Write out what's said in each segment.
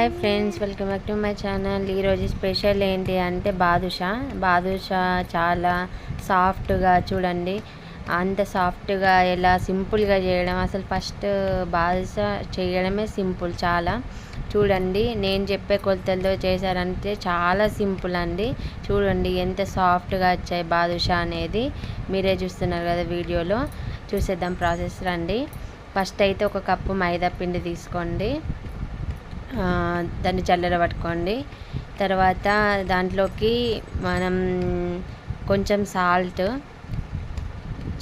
Hi friends welcome back to my channel. ఈరోజు special ఏంటి అంటే బాదుషా. బాదుషా చాలా సాఫ్ట్గా చూడండి. అంత సాఫ్ట్గా ఎలా సింపుల్గా చేయడం. అసలు ఫస్ట్ బాదుషా చేయడమే సింపుల్ చాలా. చూడండి నేను చెప్పే కొలతలతో చేశారంటే చాలా సింపుల్ అండి. చూడండి ఎంత సాఫ్ట్గా వచ్చాయి బాదుషా అనేది. మీరే చూస్తున్నారు కదా వీడియోలో. చూసేద్దాం ప్రాసెస్ రండి. ఫస్ట్ అయితే ఒక కప్పు మైదా పిండి తీసుకోండి. దాన్ని చల్లర పట్టుకోండి. తర్వాత దాంట్లోకి మనం కొంచెం సాల్ట్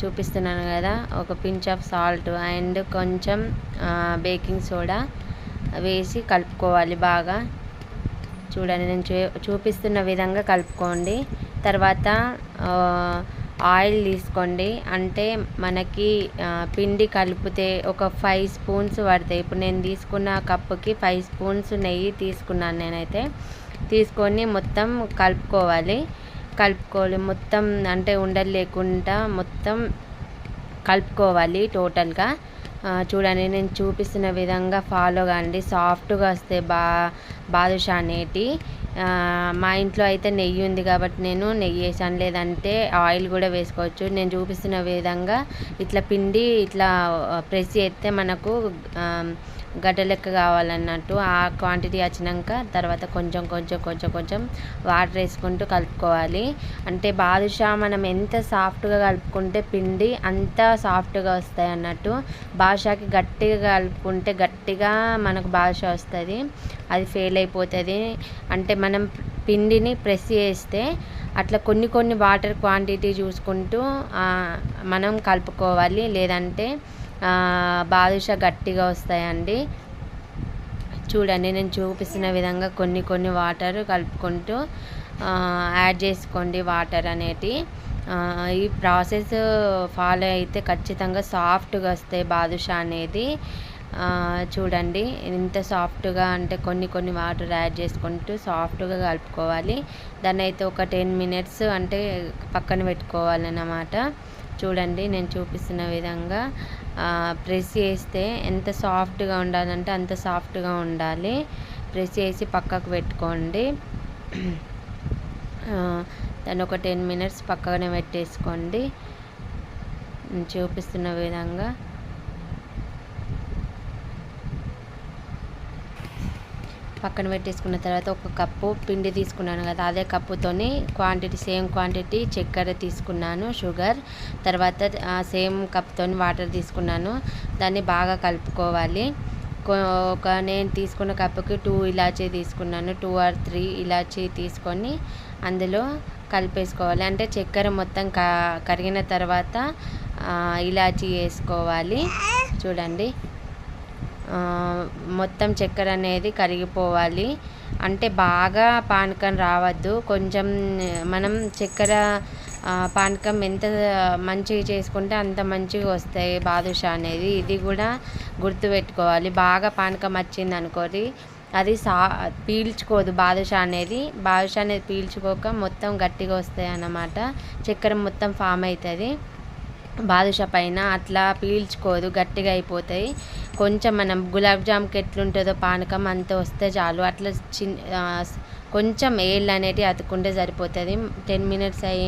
చూపిస్తున్నాను కదా ఒక పించ్ ఆఫ్ సాల్ట్ అండ్ కొంచెం బేకింగ్ సోడా వేసి కలుపుకోవాలి బాగా. చూడండి నేను చూ చూపిస్తున్న విధంగా కలుపుకోండి. తర్వాత ఆయిల్ తీసుకోండి. అంటే మనకి పిండి కలిపితే ఒక ఫైవ్ స్పూన్స్ పడతాయి. ఇప్పుడు నేను తీసుకున్న కప్పుకి ఫైవ్ స్పూన్స్ నెయ్యి తీసుకున్నాను నేనైతే. తీసుకొని మొత్తం కలుపుకోవాలి. కలుపుకోవాలి. మొత్తం అంటే ఉండలు లేకుండా మొత్తం కలుపుకోవాలి టోటల్గా. చూడండి నేను చూపిస్తున్న విధంగా ఫాలో కానీ సాఫ్ట్గా వస్తాయి బా బాదుషా అనేటి మా ఇంట్లో అయితే నెయ్యి ఉంది కాబట్టి నేను నెయ్యి వేసాను. లేదంటే ఆయిల్ కూడా వేసుకోవచ్చు. నేను చూపిస్తున్న విధంగా ఇట్లా పిండి ఇట్లా ప్రెస్ చేస్తే మనకు గడ్డ లెక్క కావాలన్నట్టు ఆ క్వాంటిటీ వచ్చినాక తర్వాత కొంచెం కొంచెం కొంచెం కొంచెం వాటర్ వేసుకుంటూ కలుపుకోవాలి. అంటే బాదుషా మనం ఎంత సాఫ్ట్గా కలుపుకుంటే పిండి అంత సాఫ్ట్గా వస్తాయి అన్నట్టు. బాదుషాకి గట్టిగా కలుపుకుంటే గట్టిగా మనకు బాదుషా వస్తుంది. అది ఫెయిల్ అయిపోతుంది. అంటే మనం పిండిని ప్రెస్ చేస్తే అట్లా కొన్ని కొన్ని వాటర్ క్వాంటిటీ చూసుకుంటూ మనం కలుపుకోవాలి. లేదంటే బాదుషా గట్టిగా వస్తాయండి. చూడండి నేను చూపిస్తున్న విధంగా కొన్ని కొన్ని వాటర్ కలుపుకుంటూ యాడ్ చేసుకోండి వాటర్ అనేటి. ఈ ప్రాసెస్ ఫాలో అయితే ఖచ్చితంగా సాఫ్ట్గా వస్తాయి బాదుషా అనేది. చూడండి ఇంత సాఫ్ట్గా అంటే కొన్ని కొన్ని వాటర్ యాడ్ చేసుకుంటూ సాఫ్ట్గా కలుపుకోవాలి. దాన్ని అయితే ఒక టెన్ మినిట్స్ అంటే పక్కన పెట్టుకోవాలన్నమాట. చూడండి నేను చూపిస్తున్న విధంగా ప్రెస్ చేస్తే ఎంత సాఫ్ట్గా ఉండాలంటే అంత సాఫ్ట్గా ఉండాలి. ప్రెస్ చేసి పక్కకు పెట్టుకోండి. దాన్ని ఒక టెన్ మినిట్స్ పక్కనే పెట్టేసుకోండి. చూపిస్తున్న విధంగా. పక్కన పెట్టేసుకున్న తర్వాత ఒక కప్పు పిండి తీసుకున్నాను కదా అదే కప్పుతోని క్వాంటిటీ సేమ్ క్వాంటిటీ చక్కెర తీసుకున్నాను షుగర్ తర్వాత సేమ్ కప్తోని వాటర్ తీసుకున్నాను. దాన్ని బాగా కలుపుకోవాలి. ఒక నేను తీసుకున్న కప్పుకి టూ ఇలాచీ తీసుకున్నాను టూ ఆర్ త్రీ ఇలాచీ తీసుకొని అందులో కలిపేసుకోవాలి. అంటే చక్కెర మొత్తం క కరిగిన తర్వాత ఇలాచీ వేసుకోవాలి. చూడండి. మొత్తం చక్కెర అనేది కరిగిపోవాలి. అంటే బాగా పానకం రావద్దు. కొంచెం మనం చక్కెర పానకం ఎంత మంచిగా చేసుకుంటే అంత మంచిగా వస్తాయి బాదుషా అనేది. ఇది కూడా గుర్తుపెట్టుకోవాలి. బాగా పానకం వచ్చింది అనుకోరి అది సా పీల్చుకోదు బాదుషా అనేది. బాదుషా అనేది పీల్చుకోక మొత్తం గట్టిగా వస్తాయి అన్నమాట. చక్కెర మొత్తం ఫామ్ అవుతుంది. బాదుషా పైన అట్లా పీల్చుకోదు గట్టిగా అయిపోతాయి. కొంచెం మనం గులాబ్ జామ్కి ఎట్లుంటుందో పానకం అంత వస్తే చాలు. అట్లా చిన్ కొంచెం ఏళ్ళు అనేటివి అతుకుంటే సరిపోతుంది. టెన్ మినిట్స్ అయి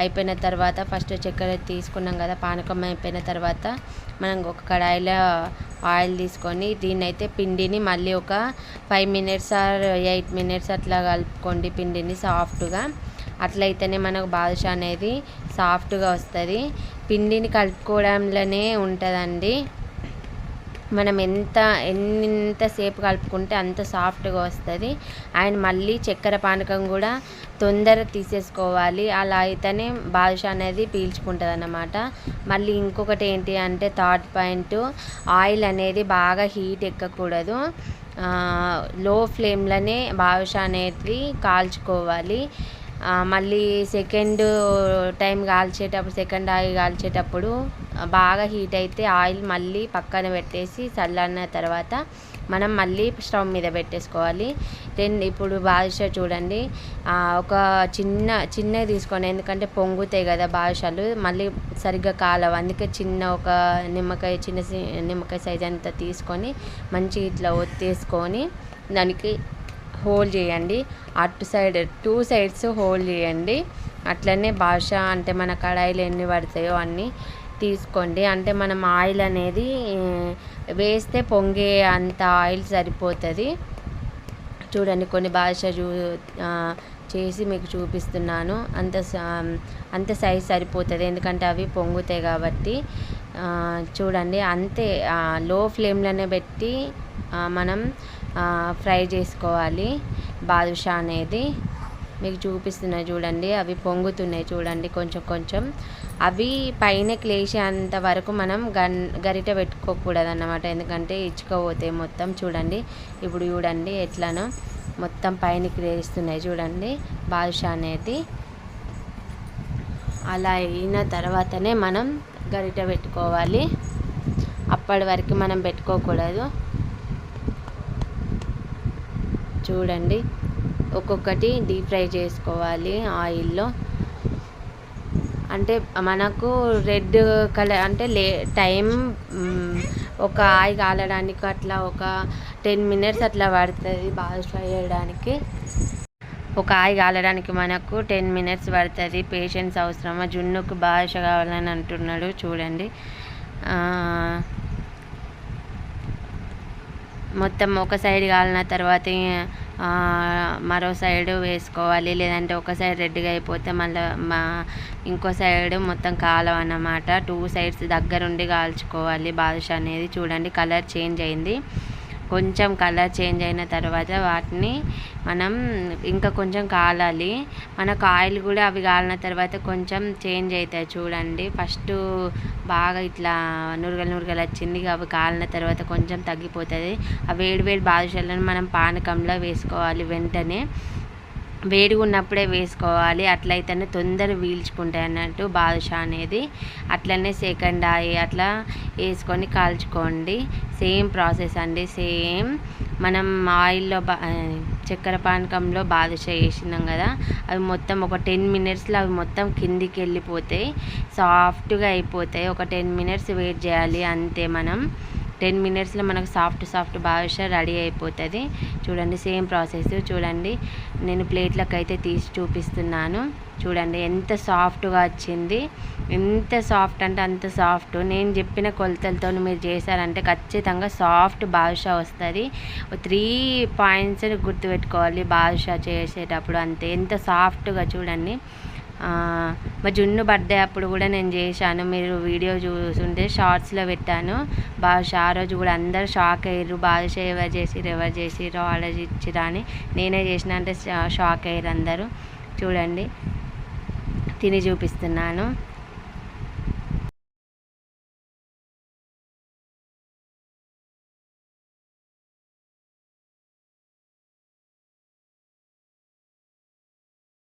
అయిపోయిన తర్వాత ఫస్ట్ చక్కెర తీసుకున్నాం కదా పానకం అయిపోయిన తర్వాత మనం ఒక కడాయిలో ఆయిల్ తీసుకొని దీన్ని అయితే పిండిని మళ్ళీ ఒక five minutes or eight minutes అట్లా కలుపుకోండి పిండిని సాఫ్ట్గా. అట్లయితేనే మనకు బాదుషా అనేది సాఫ్ట్గా వస్తుంది. పిండిని కలుపుకోవడంలోనే ఉంటుందండి. మనం ఎంత ఎంతసేపు కలుపుకుంటే అంత సాఫ్ట్గా వస్తుంది. అండ్ మళ్ళీ చక్కెర పానకం కూడా తొందర తీసేసుకోవాలి. అలా అయితేనే బాదుషా అనేది పీల్చుకుంటుంది అన్నమాట మళ్ళీ ఇంకొకటి ఏంటి అంటే థర్డ్ పాయింట్ ఆయిల్ అనేది బాగా హీట్ ఎక్కకూడదు. లో ఫ్లేమ్లోనే బాదుషా అనేది కాల్చుకోవాలి. మళ్ళీ సెకండ్ టైం కాల్చేటప్పుడు సెకండ్ ఆయిల్ కాల్చేటప్పుడు బాగా హీట్ అయితే ఆయిల్ మళ్ళీ పక్కన పెట్టేసి చల్లన్న తర్వాత మనం మళ్ళీ స్టవ్ మీద పెట్టేసుకోవాలి. దెన్ ఇప్పుడు బాదుషా చూడండి ఒక చిన్న చిన్నవి తీసుకోండి. ఎందుకంటే పొంగుతాయి కదా బాదుషాలు మళ్ళీ సరిగ్గా కాలవు. అందుకే చిన్న ఒక నిమ్మకాయ చిన్న సి- నిమ్మకాయ సైజ్ అంతా తీసుకొని మంచిగా ఇట్లా ఒత్తేసుకొని దానికి హోల్ చేయండి. అటు సైడ్ టూ సైడ్స్ హోల్ చేయండి. అట్లనే భాష అంటే మన కడాయిలు ఎన్ని పడతాయో అన్నీ తీసుకోండి. అంటే మనం ఆయిల్ అనేది వేస్తే పొంగే అంత ఆయిల్ సరిపోతుంది. చూడండి కొన్ని భాష చూ చేసి మీకు చూపిస్తున్నాను. అంత అంత సైజ్ సరిపోతుంది. ఎందుకంటే అవి పొంగుతాయి కాబట్టి చూడండి. అంతే లో ఫ్లేమ్లోనే పెట్టి మనం ఫ్రై చేసుకోవాలి. బాదుషా అనేది మీకు చూపిస్తున్నాయి చూడండి. అవి పొంగుతున్నాయి చూడండి కొంచెం కొంచెం. అవి పైన క్లేసేంత వరకు మనం గన్ గరిట పెట్టుకోకూడదు అన్నమాట ఎందుకంటే ఇచ్చుకోపోతాయి మొత్తం చూడండి. ఇప్పుడు చూడండి ఎట్లానో మొత్తం పైన క్లేస్తున్నాయి చూడండి. బాదుషా అనేది అలా అయిన తర్వాతనే మనం గరిట పెట్టుకోవాలి. అప్పటి వరకు మనం పెట్టుకోకూడదు. చూడండి. ఒక్కొక్కటి డీప్ ఫ్రై చేసుకోవాలి ఆయిల్లో. అంటే మనకు రెడ్ కలర్ అంటే లే టైం ఒక ఆయి కాలడానికి అట్లా ఒక టెన్ మినిట్స్ అట్లా పడుతుంది బాగా ఫ్రై చేయడానికి. ఒక ఆయి కాలడానికి మనకు టెన్ మినిట్స్ పడుతుంది. పేషెన్స్ అవసరమా? జున్నుకు బాష కావాలని అంటున్నాడు చూడండి. మొత్తం ఒక సైడ్ కాలిన తర్వాత మరో సైడ్ వేసుకోవాలి. లేదంటే ఒక సైడ్ రెడ్గా అయిపోతే మళ్ళీ మా ఇంకో సైడ్ మొత్తం కాలం అన్నమాట. టూ సైడ్స్ దగ్గరుండి కాల్చుకోవాలి బాదుషా అనేది. చూడండి కలర్ చేంజ్ అయింది. కొంచెం కలర్ చేంజ్ అయిన తర్వాత వాటిని మనం ఇంకా కొంచెం కాలాలి. మనకు ఆయిల్ కూడా అవి కాలిన తర్వాత కొంచెం చేంజ్ అవుతాయి చూడండి. ఫస్ట్ బాగా ఇట్లా నురగలు నురగలు వచ్చింది అవి కాలిన తర్వాత కొంచెం తగ్గిపోతుంది. ఆ వేడి వేడి బాదుషాలను మనం పానకంలో వేసుకోవాలి వెంటనే. వేడిగా ఉన్నప్పుడే వేసుకోవాలి. అట్లయితేనే తొందర వీల్చుకుంటాయి అన్నట్టు బాదుషా అనేది. అట్లనే సెకండ్ ఆయి అట్లా వేసుకొని కాల్చుకోండి. సేమ్ ప్రాసెస్ అండి. సేమ్ మనం ఆయిల్లో బా చక్కెర పానకంలో బాదుష వేసినాం కదా. అవి మొత్తం ఒక టెన్ మినిట్స్లో అవి మొత్తం కిందికి వెళ్ళిపోతాయి. సాఫ్ట్గా అయిపోతాయి. ఒక టెన్ మినిట్స్ వెయిట్ చేయాలి అంతే మనం. టెన్ మినిట్స్లో మనకు సాఫ్ట్ సాఫ్ట్ బాదుషా రెడీ అయిపోతుంది. చూడండి సేమ్ ప్రాసెస్. చూడండి నేను ప్లేట్లకు అయితే తీసి చూపిస్తున్నాను. చూడండి ఎంత సాఫ్ట్గా వచ్చింది. ఎంత సాఫ్ట్ అంటే అంత సాఫ్ట్. నేను చెప్పిన కొలతలతో మీరు చేశారంటే ఖచ్చితంగా సాఫ్ట్ బాదుషా వస్తుంది. త్రీ పాయింట్స్ గుర్తుపెట్టుకోవాలి బాదుషా చేసేటప్పుడు అంతే. ఎంత సాఫ్ట్గా చూడండి. మా జున్ను బర్త్డే అప్పుడు కూడా నేను చేశాను. మీరు వీడియో చూసుంటే షార్ట్స్లో పెట్టాను. బాగా ఆ రోజు కూడా అందరు షాక్ అయ్యారు బాదుషా ఎవరు చేసి ఎవరు చేసిరో ఆలోచించిరా ఇచ్చిరా అని నేనే చేసిన అంటే షాక్ అయ్యారు అందరూ. చూడండి. తిని చూపిస్తున్నాను.